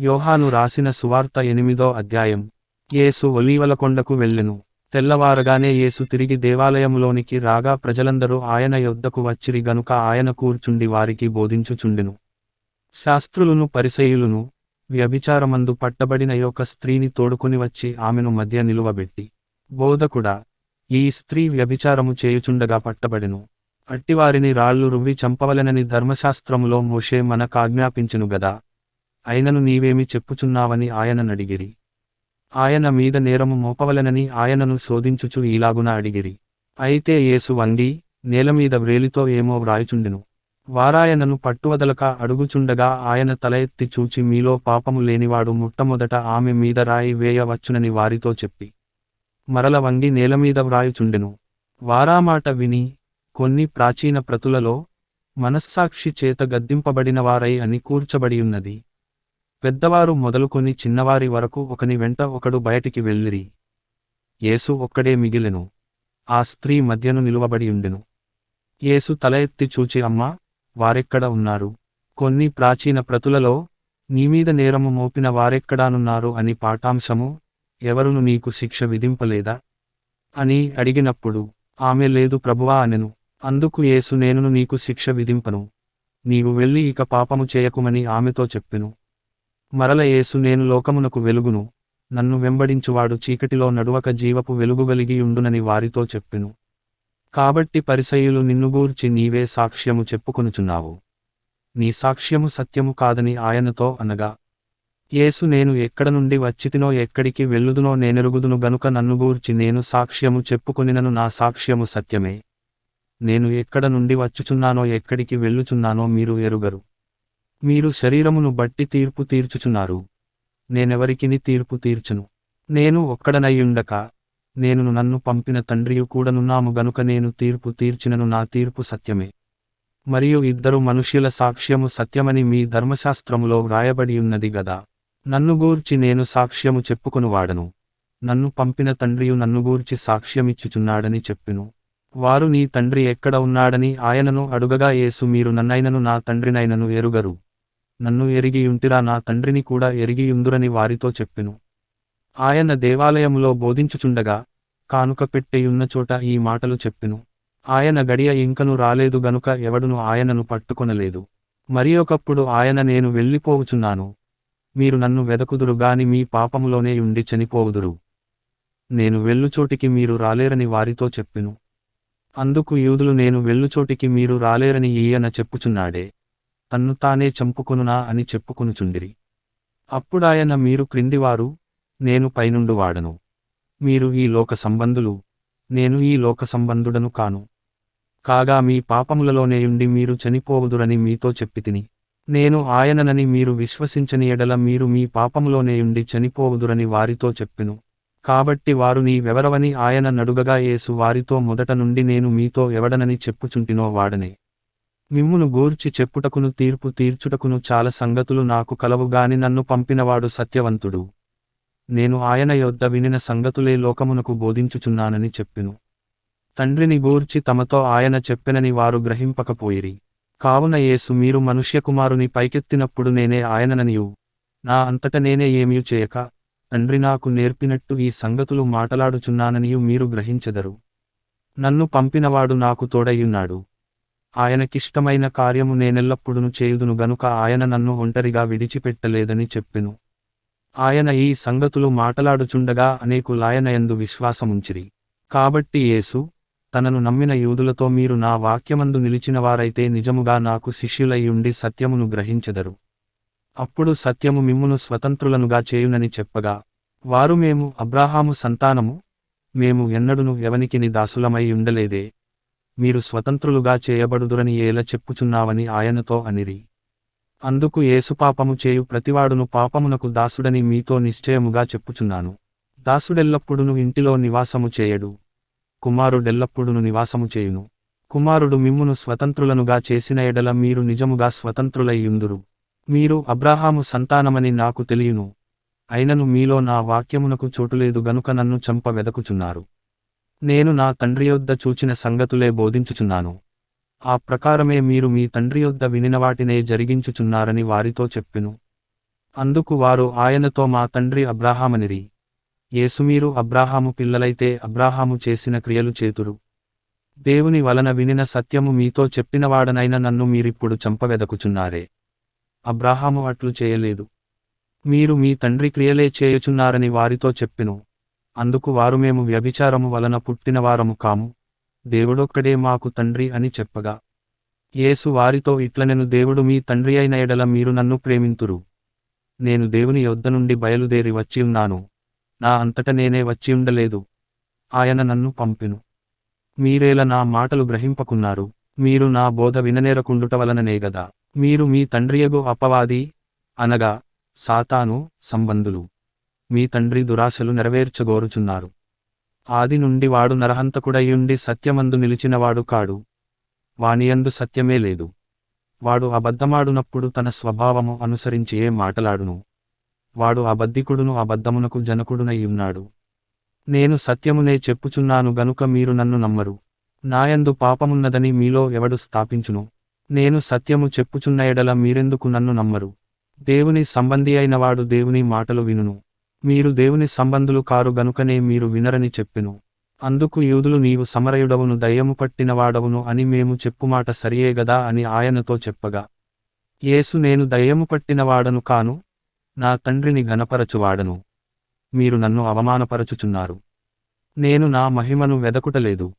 యోహాను రాసిన సువార్త ఎనిమిదో అధ్యాయం. యేసు ఒలీవలకొండకు వెళ్ళెను. తెల్లవారగానే యేసు తిరిగి దేవాలయంలోనికి రాగా ప్రజలందరూ ఆయన యొద్దకు వచ్చిరి గనుక ఆయన కూర్చుండి వారికి బోధించుచుండెను. శాస్త్రులను పరిసయులను వ్యభిచారమందు పట్టబడిన యొక్క స్త్రీని తోడుకుని వచ్చి ఆమెను మధ్య నిలువబెట్టి బోధకుడా ఈ స్త్రీ వ్యభిచారము చేయుచుండగా పట్టబడెను. అట్టివారిని రాళ్ళు రువ్వి చంపవలెనని ధర్మశాస్త్రములో మోషే మనకాజ్ఞాపించెను గదా. అయినను నీవేమి చెప్పుచున్నావని ఆయననడిగిరి. ఆయన మీద నేరము మోపవలెనని ఆయనను శోధించుచు ఈలాగున అడిగిరి. అయితే యేసు వంగి నేలమీద వ్రేలితో ఏమో వ్రాయుచుండెను. వారాయనను పట్టువదలక అడుగుచుండగా ఆయన తల ఎత్తి చూచి మీలో పాపము లేనివాడు ముట్టమొదట ఆమె మీద రాయి వేయవచ్చునని వారితో చెప్పి. మరల వంగి నేలమీద వ్రాయుచుండెను. వారామాట విని కొన్ని ప్రాచీన ప్రతులలో మనస్సాక్షి చేత గద్దింపబడిన వారై అని కూర్చబడియున్నది. పెద్దవారు మొదలుకొని చిన్నవారి వరకు ఒకని వెంట ఒకడు బయటికి వెళ్ళిరి. యేసు ఒక్కడే మిగిలెను. ఆ స్త్రీ మధ్యను నిలువబడి ఉండెను. యేసు తల ఎత్తి చూచి అమ్మా వారెక్కడ ఉన్నారు? కొన్ని ప్రాచీన ప్రతులలో నీమీద నేరము మోపిన వారెక్కడానున్నారు? అని పాఠాంశము ఎవరును నీకు శిక్ష విధింపలేదా? అని అడిగినప్పుడు ఆమె లేదు ప్రభువా అనెను. అందుకు యేసు నేనును నీకు శిక్ష విధింపను. నీవు వెళ్ళి ఇక పాపము చేయకుమని ఆమెతో చెప్పెను. మరల యేసు నేను లోకమునకు వెలుగును. నన్ను వెంబడించువాడు చీకటిలో నడువక జీవపు వెలుగుగలిగి ఉండునని వారితో చెప్పెను. కాబట్టి పరిసయులు నిన్ను గూర్చి నీవే సాక్ష్యము చెప్పుకొనుచున్నావు. నీ సాక్ష్యము సత్యము కాదని ఆయనతో అనగా యేసు నేను ఎక్కడ నుండి వచ్చితినో ఎక్కడికి వెళ్ళుదునో నేనెరుగుదును గనుక నన్ను గూర్చి నేను సాక్ష్యము చెప్పుకొనినను నా సాక్ష్యము సత్యమే. నేను ఎక్కడ నుండి వచ్చుచున్నానో ఎక్కడికి వెళ్ళుచున్నానో మీరు ఎరుగరు. మీరు శరీరమును బట్టి తీర్పు తీర్చుచున్నారు. నేనెవరికిని తీర్పు తీర్చును? నేను ఒక్కడనయ్యుండక నేను నన్ను పంపిన తండ్రియు కూడనున్నాము గనుక నేను తీర్పు తీర్చినను నా తీర్పు సత్యమే. మరియు ఇద్దరు మనుష్యుల సాక్ష్యము సత్యమని మీ ధర్మశాస్త్రములో వ్రాయబడి ఉన్నది గదా. నన్ను గూర్చి నేను సాక్ష్యము చెప్పుకొనువాడను నన్ను పంపిన తండ్రియు నన్ను గూర్చి సాక్ష్యమిచ్చుచున్నాడని చెప్పెను. వారు నీ తండ్రి ఎక్కడ ఉన్నాడని ఆయనను అడుగగా యేసు మీరు నన్నైనను నా తండ్రినైనను ఎరుగరు. నన్ను ఎరిగియుంటిరా నా తండ్రిని కూడా ఎరిగియుందురని వారితో చెప్పెను. ఆయన దేవాలయములో బోధించుచుండగా కానుక పెట్టెయున్న చోట ఈ మాటలు చెప్పెను. ఆయన గడియ ఇంకను రాలేదు గనుక ఎవడును ఆయనను పట్టుకొనలేదు. మరి ఒకప్పుడు ఆయన నేను వెళ్ళిపోవుచున్నాను. మీరు నన్ను వెదకుదురు గాని మీ పాపములోనే ఉండి చనిపోవుదురు. నేను వెళ్ళుచోటికి మీరు రాలేరని వారితో చెప్పెను. అందుకు యూదులు నేను వెళ్ళుచోటికి మీరు రాలేరని ఈయన చెప్పుచున్నాడే. తన్ను తానే చంపుకొనునా అని చెప్పుకునుచుండిరి. అప్పుడాయన మీరు క్రిందివారు నేను పైనుండు వాడను. మీరు ఈ లోక సంబంధులు నేను ఈ లోక సంబంధుడను కాను. కాగా మీ పాపములలోనేయుండి మీరు చనిపోవుదురని మీతో చెప్పితిని. నేను ఆయననని మీరు విశ్వసించని ఎడల మీరు మీ పాపములోనేయుండి చనిపోవుదురని వారితో చెప్పెను. కాబట్టి వారు నీ వెవరవని ఆయన నడుగగా యేసు వారితో మొదట నుండి నేను మీతో ఎవడనని చెప్పుచుంటినో వాడనే. మిమ్మును గూర్చి చెప్పుటకును తీర్పు తీర్చుటకును చాలా సంగతులు నాకు కలవుగాని నన్ను పంపినవాడు సత్యవంతుడు. నేను ఆయన యొద్ద వినిన సంగతులే లోకమునకు బోధించుచున్నానని చెప్పెను. తండ్రిని గూర్చి తమతో ఆయన చెప్పెనని వారు గ్రహింపకపోయిరి. కావున యేసు మీరు మనుష్యకుమారుని పైకెత్తినప్పుడు నేనే ఆయనననియు. నా అంతట నేనే ఏమీ చేయక తండ్రి నాకు నేర్పినట్టు ఈ సంగతులు మాటలాడుచున్నాననియు మీరు గ్రహించెదరు. నన్ను పంపినవాడు నాకు తోడయ్యున్నాడు. ఆయనకిష్టమైన కార్యము నేనెల్లప్పుడును చేయుదును గనుక ఆయన నన్ను ఒంటరిగా విడిచిపెట్టలేదని చెప్పెను. ఆయన ఈ సంగతులు మాటలాడుచుండగా అనేకులాయనయందు విశ్వాసముంచిరి. కాబట్టి యేసు తనను నమ్మిన యూదులతో మీరు నా వాక్యమందు నిలిచినవారైతే నిజముగా నాకు శిష్యులై ఉండి సత్యమును గ్రహించెదరు. అప్పుడు సత్యము మిమ్మును స్వతంత్రులనుగా చేయునని చెప్పగా వారు మేము అబ్రాహాము సంతానము మేము ఎన్నడును ఎవనికిని దాసులమై ఉండలేదే మీరు స్వతంత్రులుగా చేయబడుదురని ఏల చెప్పుచున్నావని ఆయనతో అనిరి. అందుకు ఏసుపాపము పాపము చేయు ప్రతివాడును పాపమునకు దాసుడని మీతో నిశ్చయముగా చెప్పుచున్నాను. దాసుడెల్లప్పుడును ఇంటిలో నివాసము చేయడు. కుమారుడెల్లప్పుడును నివాసము చేయును. కుమారుడు మిమ్మును స్వతంత్రులనుగా చేసిన ఎడల మీరు నిజముగా స్వతంత్రులయ్యుందురు. మీరు అబ్రాహాము సంతానమని నాకు తెలియను. అయినను మీలో నా వాక్యమునకు చోటులేదు గనుక నన్ను చంప వెదకుచున్నారు. నేను నా తండ్రి యొద్ద చూచిన సంగతులే బోధించుచున్నాను. ఆ ప్రకారమే మీరు మీ తండ్రి యొద్ద వినినవాటినే జరిగించుచున్నారని వారితో చెప్పెను. అందుకు వారు ఆయనతో మా తండ్రి అబ్రాహామనిరి. యేసుమీరు అబ్రాహాము పిల్లలైతే అబ్రాహాము చేసిన క్రియలు చేతురు. దేవుని వలన వినిన సత్యము మీతో చెప్పినవాడనైన నన్ను మీరిప్పుడు చంపవెదకుచున్నారే. అబ్రాహాము అట్లు చేయలేదు. మీరు మీ తండ్రి క్రియలే చేయుచున్నారని వారితో చెప్పెను. అందుకు వారు మేము వ్యభిచారము వలన పుట్టినవారము కాము. దేవుడొక్కడే మాకు తండ్రి అని చెప్పగా. యేసు వారితో ఇట్లనెను దేవుడు మీ తండ్రి అయిన ఎడల మీరు నన్ను ప్రేమింతురు. నేను దేవుని యొద్ద నుండి బయలుదేరి వచ్చి ఉన్నాను. నా అంతట నేనే వచ్చి ఉండలేదు. ఆయన నన్ను పంపెను. మీరేల నా మాటలు గ్రహింపకున్నారు. మీరు నా బోధ విననేరకుండుట వలననే గదా. మీరు మీ తండ్రియగు అపవాది అనగా సాతాను సంబంధులు. మీ తండ్రి దురాశలు నెరవేర్చగోరుచున్నారు. ఆది నుండి వాడు నరహంతకుడయ్యుండి సత్యమందు నిలిచినవాడు కాడు. వానియందు సత్యమే లేదు. వాడు అబద్ధమాడునప్పుడు తన స్వభావము అనుసరించి ఏ మాటలాడును? వాడు అబద్ధికుడును అబద్ధమునకు జనకుడునయ్యున్నాడు. నేను సత్యమునే చెప్పుచున్నాను గనుక మీరు నన్ను నమ్మరు. నాయందు పాపమున్నదని మీలో ఎవడు స్థాపించును? నేను సత్యము చెప్పుచున్న ఎడల మీరెందుకు నన్ను నమ్మరు? దేవుని సంబంధి అయినవాడు దేవుని మాటలు వినును. మీరు దేవుని సంబంధులు కారు గనుకనే మీరు వినరని చెప్పెను. అందుకు యూదులు నీవు సమరయుడవును దయ్యము పట్టినవాడవును అని మేము చెప్పుమాట సరియే గదా అని ఆయనతో చెప్పగా. యేసు నేను దయ్యము పట్టినవాడను కాను నా తండ్రిని ఘనపరచువాడను. మీరు నన్ను అవమానపరచుచున్నారు. నేను నా మహిమను వెదకుటలేదు.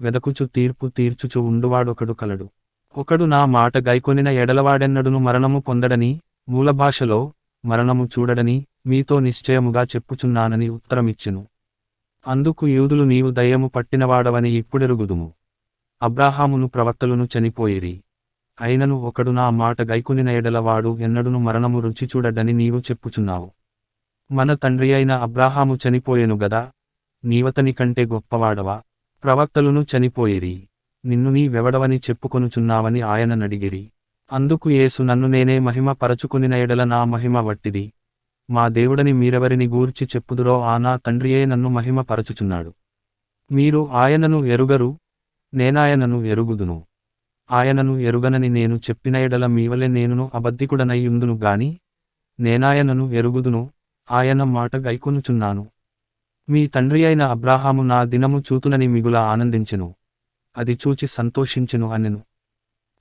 వెదకుచు తీర్పు తీర్చుచు ఉండువాడొకడు కలడు. ఒకడు నా మాట గైకొనిన ఎడలవాడెన్నడును మరణము పొందడని మూలభాషలో మరణము చూడడని మీతో నిశ్చయముగా చెప్పుచున్నానని ఉత్తరమిచ్చెను. అందుకు యూదులు నీవు దయ్యము పట్టినవాడవని ఇప్పుడెరుగుదుము. అబ్రాహామును ప్రవక్తలును చనిపోయిరి. అయినను ఒకడు నా మాట గైకొనిన ఎడలవాడు ఎన్నడును మరణము రుచి చూడడని నీవు చెప్పుచున్నావు. మన తండ్రి అయిన అబ్రాహాము చనిపోయెను గదా నీవతని కంటే గొప్పవాడవా? ప్రవక్తలును చనిపోయిరి. నిన్ను నీ వెవడవని చెప్పుకొనుచున్నావని ఆయన నడిగిరి. అందుకు యేసు నన్ను నేనే మహిమ పరచుకుని ఎడల నా మహిమ వట్టిది. మా దేవుడని మీరెవరిని గూర్చి చెప్పుదురో ఆ నా తండ్రియే నన్ను మహిమ పరచుచున్నాడు మీరు ఆయనను ఎరుగరు నేనాయనను ఎరుగుదును. ఆయనను ఎరుగనని నేను చెప్పిన ఎడల మీవలె నేనును అబద్ధికుడనయ్యుందును గాని నేనాయనను ఎరుగుదును ఆయన మాట గైకొనుచున్నాను. మీ తండ్రి అయిన అబ్రాహాము నా దినము చూతునని మిగుల ఆనందించెను. అది చూచి సంతోషించెను అనెను.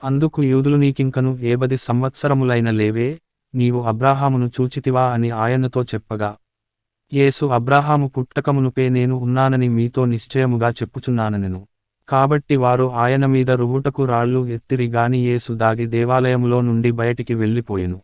అందుకు యూదులు నీకింకను ఏబది సంవత్సరములైన లేవే నీవు అబ్రాహామును చూచితివా అని ఆయనతో చెప్పగా యేసు అబ్రాహాము పుట్టకమునుపే నేను ఉన్నానని మీతో నిశ్చయముగా చెప్పుచున్నాననెను కాబట్టి వారు ఆయన మీద రువుటకు రాళ్ళు ఎత్తిరి గాని యేసు దాగి దేవాలయములో నుండి బయటికి వెళ్ళిపోయెను.